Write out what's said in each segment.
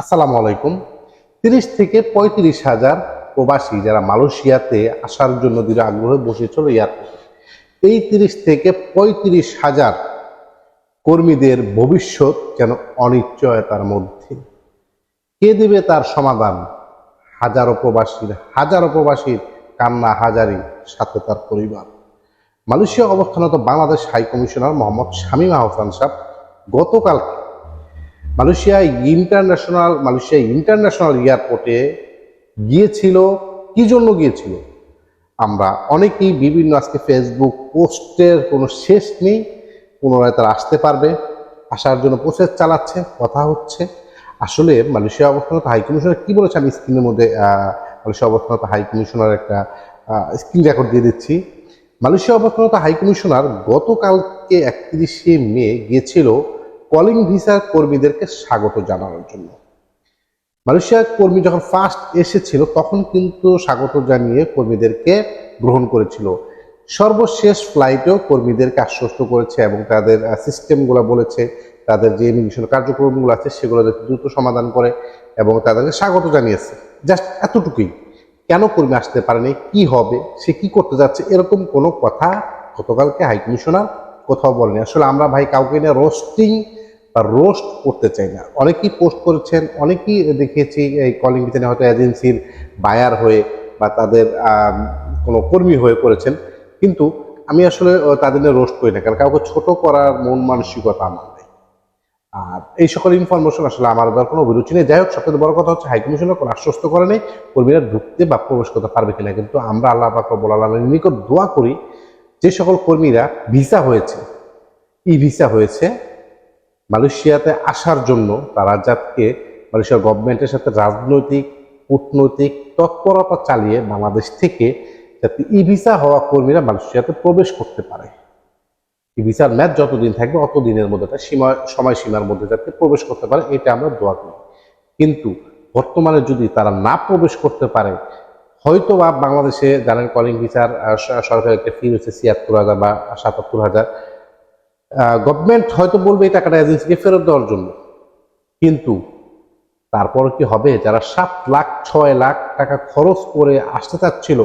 আসসালামু আলাইকুম। তিরিশ থেকে পঁয়ত্রিশ হাজার প্রবাসী যারা মালয়েশিয়াতে আসার জন্য দৃঢ় আগ্রহে বসেছিল এয়ারপোর্টে, এই তিরিশ থেকে পঁয়ত্রিশ হাজার কর্মীদের ভবিষ্যৎ যেন অনিশ্চয়তার মধ্যে। কে দেবে তার সমাধান? হাজারো প্রবাসীর হাজারো প্রবাসীর কান্না, হাজারি, সাথে তার পরিবার। মালয়েশিয়া অবস্থানত বাংলাদেশ হাই কমিশনার মোহাম্মদ শামীম আহসান সাহেব গতকাল মালয়েশিয়া ইন্টারন্যাশনাল মালয়েশিয়া ইন্টারন্যাশনাল এয়ারপোর্টে গিয়েছিল। কি জন্য গিয়েছিল? আমরা অনেকেই বিভিন্ন আজকে ফেসবুক পোস্টের কোনো শেষ নেই, পুনরায় তারা আসতে পারবে। আসার জন্য প্রসেস চালাচ্ছে, কথা হচ্ছে। আসলে মালয়েশিয়া অবস্থানত হাই কমিশনার কি বলেছে আমি স্ক্রিনের মধ্যে মালয়েশিয়া অবস্থানত হাই কমিশনার একটা স্ক্রিন রেকর্ড দিয়ে দিচ্ছি। মালয়েশিয়া অবস্থানত হাই কমিশনার গতকালকে একত্রিশে মে গিয়েছিল। কলিং ভিসার কর্মীদেরকে স্বাগত জানানোর জন্য। মালয়েশিয়ার কর্মী যখন ফার্স্ট এসেছিল, তখন কিন্তু স্বাগত জানিয়ে কর্মীদেরকে গ্রহণ করেছিল। সর্বশেষ ফ্লাইটেও কর্মীদেরকে আশ্বস্ত করেছে এবং তাদের সিস্টেমগুলো বলেছে, তাদের যে ইমিগ্রেশন কার্যক্রমগুলো আছে, সেগুলো দ্রুত সমাধান করে এবং তাদেরকে স্বাগত জানিয়েছে। জাস্ট এতটুকুই। কেন কর্মী আসতে পারেনি? কি হবে? সে কি করতে যাচ্ছে? এরকম কোনো কথা গতকালকে হাই কমিশনার কোথাও বলেনি। আসলে আমরা ভাই কাউকে নিয়ে রোস্টিং বা রোস্ট করতে চাই না। অনেকেই পোস্ট করেছেন, অনেকেই দেখেছি এই কলিং বিতানে হয়তো এজেন্সির বায়ার হয়ে বা তাদের কোনো কর্মী হয়ে করেছেন কিন্তু আমি আসলে তাদের রোস্ট করি না, কারণ কাউকে ছোট করার মন মানসিকতা আমার নেই। আর এই সকল ইনফরমেশন আসলে আমার দর কোনো অভিরুচি নেই। যাই হোক সবথেকে বড় কথা হচ্ছে হাইকমিশনের কোনো আশ্বস্ত করে নেই, কর্মীরা ঢুকতে বা প্রবেশ করতে পারবে কিনা। কিন্তু আমরা আল্লাহ পাক রব্বুল আলমের নিকট দোয়া করি, যে সকল কর্মীরা ভিসা হয়েছে ই ভিসা হয়েছে মালয়েশিয়াতে আসার জন্য তারা যাতে মালয়েশিয়া গভর্নমেন্টের সাথে রাজনৈতিক, কূটনৈতিক তৎপরতা চালিয়ে বাংলাদেশ থেকে যাতে ই ভিসা হওয়া কর্মীরা মালয়েশিয়াতে প্রবেশ করতে পারে। ই ভিসার ম্যাচ যতদিন থাকবে অত দিনের মধ্যে তার সীমা, সময়সীমার মধ্যে যাতে প্রবেশ করতে পারে, এটা আমরা দোয়া করি। কিন্তু বর্তমানে যদি তারা না প্রবেশ করতে পারে হয়তো বা বাংলাদেশে জানেন কলিং ভিসার সরকারের একটা ফি হচ্ছে ছিয়াত্তর হাজার বা সাতাত্তর হাজার গভর্নমেন্ট হয়তো বলবে এই টাকাটা এজেন্সিকে ফেরত দেওয়ার জন্য। কিন্তু তারপর কি হবে? যারা সাত লাখ, ছয় লাখ টাকা খরচ করে আসতে চাচ্ছিল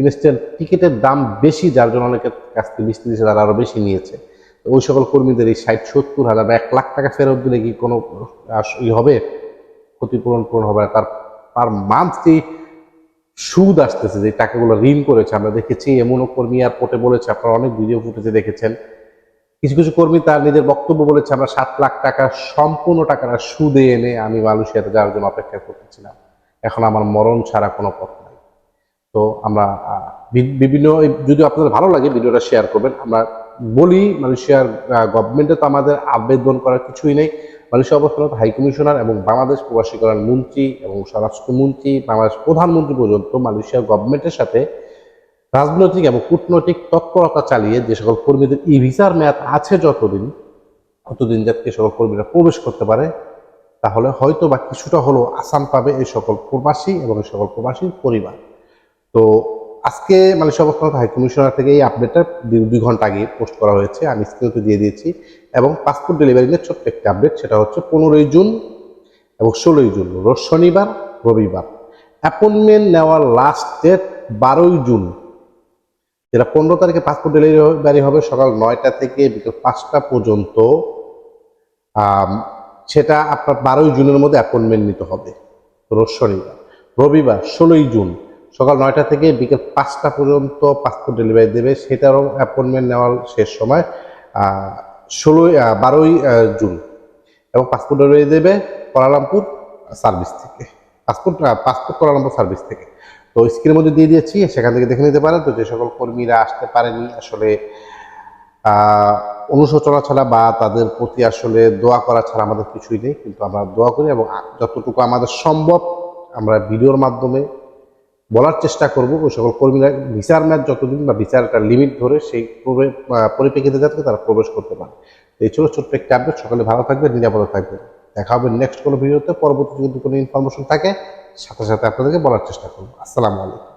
ইনস্ট্যান্ট টিকিটের দাম বেশি, যার জন্য অনেকের কাছ থেকে বিশ তিরিশ হাজার আরও বেশি নিয়েছে। ওই সকল কর্মীদের এই ষাট, সত্তর হাজার বা এক লাখ টাকা ফেরত দিলে কি কোনো ই হবে? ক্ষতিপূরণ পূরণ হবে না। তার পার মান্থ যে সুদ আসতেছে, যে টাকাগুলো ঋণ করেছে। আমরা দেখেছি, এমনও কর্মী এয়ারপোর্টে বলেছে, আপনারা অনেক ভিডিও ফুটেজে দেখেছেন। কিছু কিছু কর্মী তার নিজের বক্তব্য বলেছে, আমরা সাত লাখ টাকা সম্পূর্ণ টাকাটা সুদে এনে আমি মালয়েশিয়াতে যাওয়ার জন্য অপেক্ষা করতেছিলাম। এখন আমার মরণ ছাড়া কোনো পথ নাই। তো আমরা বিভিন্ন, যদি আপনাদের ভালো লাগে ভিডিওটা শেয়ার করবেন, আমরা বলি মালয়েশিয়ার গভর্নমেন্টে তো আমাদের আবেদন করার কিছুই নেই। মালয়েশিয়া অবস্থানত হাই কমিশনার এবং বাংলাদেশ প্রবাসী কল্যাণ মন্ত্রী এবং স্বরাষ্ট্রমন্ত্রী, বাংলাদেশ প্রধানমন্ত্রী পর্যন্ত মালয়েশিয়া গভর্নমেন্টের সাথে রাজনৈতিক এবং কূটনৈতিক তৎপরতা চালিয়ে যে সকল কর্মীদের ই ভিসার মেয়াদ আছে যতদিন, ততদিন যাতে সকল কর্মীরা প্রবেশ করতে পারে, তাহলে হয়তো বা কিছুটা হলেও আসান পাবে এই সকল প্রবাসী এবং এই সকল প্রবাসীর পরিবার। তো আজকে মালয়েশিয়া অবস্থানত হাই কমিশনার থেকে এই আপডেটটা দুই ঘণ্টা আগে পোস্ট করা হয়েছে, আমি স্ক্রিনতে দিয়ে দিয়েছি এবং পাসপোর্ট ডেলিভারি নিয়ে ছোট্ট একটা আপডেট সেটা হচ্ছে পনেরোই জুন এবং ষোলোই জুন শনিবার, রবিবার। অ্যাপয়েন্টমেন্ট নেওয়ার লাস্ট ডেট বারোই জুন। যেটা পনেরো তারিখে পাসপোর্ট ডেলিভারি হবে সকাল নয়টা থেকে বিকেল পাঁচটা পর্যন্ত। সেটা আপনার বারোই জুনের মধ্যে অ্যাপয়েন্টমেন্ট নিতে হবে। রোজ শনিবার। রবিবার, ষোলোই জুন। সকাল নয়টা থেকে বিকেল পাঁচটা পর্যন্ত পাসপোর্ট ডেলিভারি দেবে। সেটারও অ্যাপয়েন্টমেন্ট নেওয়ার শেষ সময় ষোলোই বারোই জুন। এবং পাসপোর্ট ডেলিভারি দেবে কোয়ালালামপুর সার্ভিস থেকে। Passport passport Kuala Lumpur service থেকে। তো স্ক্রিনের মধ্যে দিয়ে দিয়েছি, সেখান থেকে দেখে নিতে পারেন। তো যে সকল কর্মীরা আসতে পারেনি আসলে অনুশোচনা ছাড়া বা তাদের প্রতি আসলে দোয়া করা ছাড়া আমাদের কিছুই নেই। কিন্তু আমরা দোয়া করি এবং যতটুকু আমাদের সম্ভব আমরা ভিডিওর মাধ্যমে বলার চেষ্টা করব। ওই সকল কর্মীরা ভিসার ম্যাচ যতদিন বা বিচারটা লিমিট ধরে সেই পরিপ্রেক্ষিতে যাতে তারা প্রবেশ করতে পারে। এই ছিল ছোট্ট একটা আপডেট সকালে ভালো থাকবে নিরাপদে থাকবে দেখা হবে নেক্সট কোনো ভিডিওতে, পরবর্তীতে যদি কোনো ইনফরমেশন থাকে, সাথে সাথে আপনাদেরকে বলার চেষ্টা করব। আসসালামু আলাইকুম।